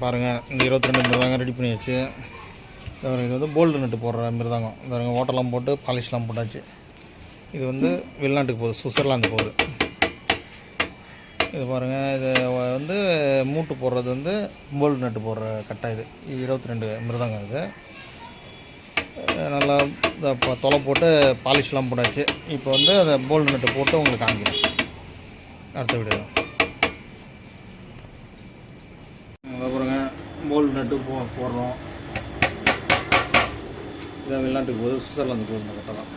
பாருங்கள் இந்த இருபத்தி ரெண்டு மிருதாங்கம் ரெடி பண்ணியாச்சு. இது வந்து போல்டு நட்டு போடுற மிருதாங்கம். இந்த பாருங்க ஓட்டெல்லாம் போட்டு பாலிஷ்லாம் போட்டாச்சு. இது வந்து வெளிநாட்டுக்கு போகுது சுவிட்சர்லாந்து போகுது. இது பாருங்கள் இது வந்து மூட்டு போடுறது வந்து போல்டு நட்டு போடுற கட்டை இது. இது இருபத்தி ரெண்டு மிருதாங்கம் இது. நல்லா இந்த ப- தொலை போட்டு பாலிஷ்லாம் போட்டாச்சு. இப்போ வந்து அந்த போல்டு நட்டு போட்டு உங்களுக்கு காமிக்கிறேன். அடுத்த வீடியோ மோல் போல்டு நட்டு போ போடுறோம். இதான் வெளிநாட்டுக்கு போகுது சுவிட்சர்லாந்து போகுது கட்டலாம் கட்டை தான்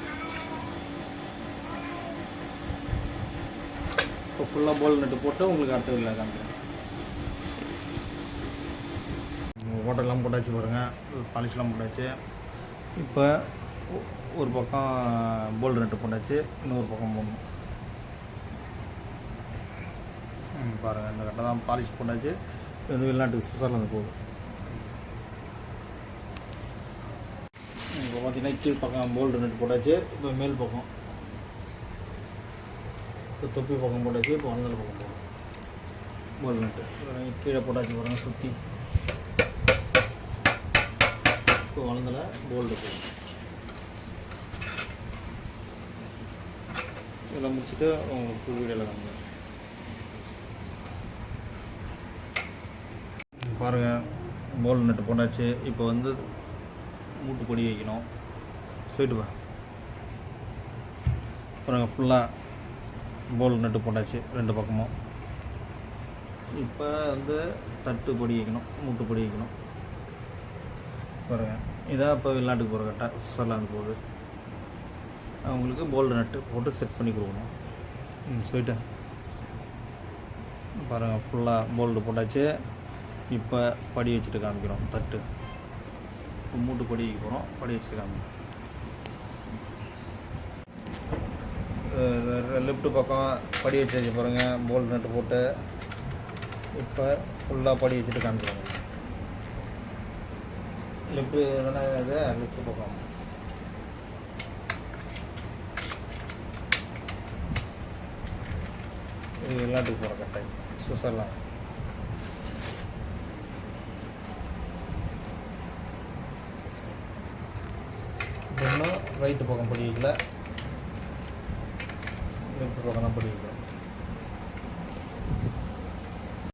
இப்போ ஃபுல்லாக போல்டு நட்டு போட்டு உங்களுக்கு அடுத்த வீடியோ காமிக்கிறேன். ஓட்டெல்லாம் போட்டாச்சு பாருங்கள் பாலிஷ்லாம் போட்டாச்சு. இப்போ ஒரு பக்கம் போல்டு நட்டு போட்டாச்சு இன்னொரு பக்கம் போடணும் பாருங்கள் இந்த கட்டை தான் பாலிஷ் போட்டாச்சு. வந்து வெளிநாட்டுக்கு சுவிட்சர்லாந்து போகுது. இப்போ பார்த்தீங்கன்னா கீழ் பக்கம் போல்டு நட்டு போட்டாச்சு இப்போ மேல் பக்கம். இப்போ தொப்பி பக்கம் போட்டாச்சு இப்போ வந்தல் பக்கம் போகணும் போல்டு நட்டு கீழே போட்டாச்சு பாருங்கள் சுற்றி இப்போ வளர்ந்தல போல்டு போகும் இதெல்லாம் முடிச்சுட்டு உங்களுக்கு வீடியோவில் காமிக்கிறேன். பாருங்கள் போல்டு நட்டு போட்டாச்சு. இப்போ வந்து மூட்டு பொடி வைக்கணும். சொல்லிட்டு வா பாருங்க ஃபுல்லாக போல்டு நட்டு போட்டாச்சு ரெண்டு பக்கமும். இப்போ வந்து தட்டு பொடி வைக்கணும் மூட்டு பொடி வைக்கணும். பாருங்கள் இதான் இப்போ வெளிநாட்டுக்கு போகிற கரெக்டாக சுவிட்சர்லாந்து போகுது. அவங்களுக்கு போல்டு நட்டு போட்டு செட் பண்ணி கொடுக்கணும். ம் ஸ்வீட்டு பாருங்கள் ஃபுல்லாக போல்டு போட்டாச்சு. இப்போ படி வச்சுட்டு காமிக்கிறோம். தட்டு. இப்போ மூட்டு படி போகிறோம் படி வச்சுட்டு காமிக்கிறோம். லெஃப்ட்டு பக்கம் படி வச்சு பாருங்கள் போல்டு நட்டு போட்டு இப்போ ஃபுல்லாக படி வச்சுட்டு காமிக்கிறோம். லெஃப்ட்டு தானே இது? லெஃப்ட் பக்கம். இது எல்லாத்துக்கும் போகிற கரெக்டாக சுவிட்சர்லாந்து இன்னும் ரைட்டு பக்கம் படி வைக்கல. லெஃப்ட் பக்கம் தான் படி வைக்கல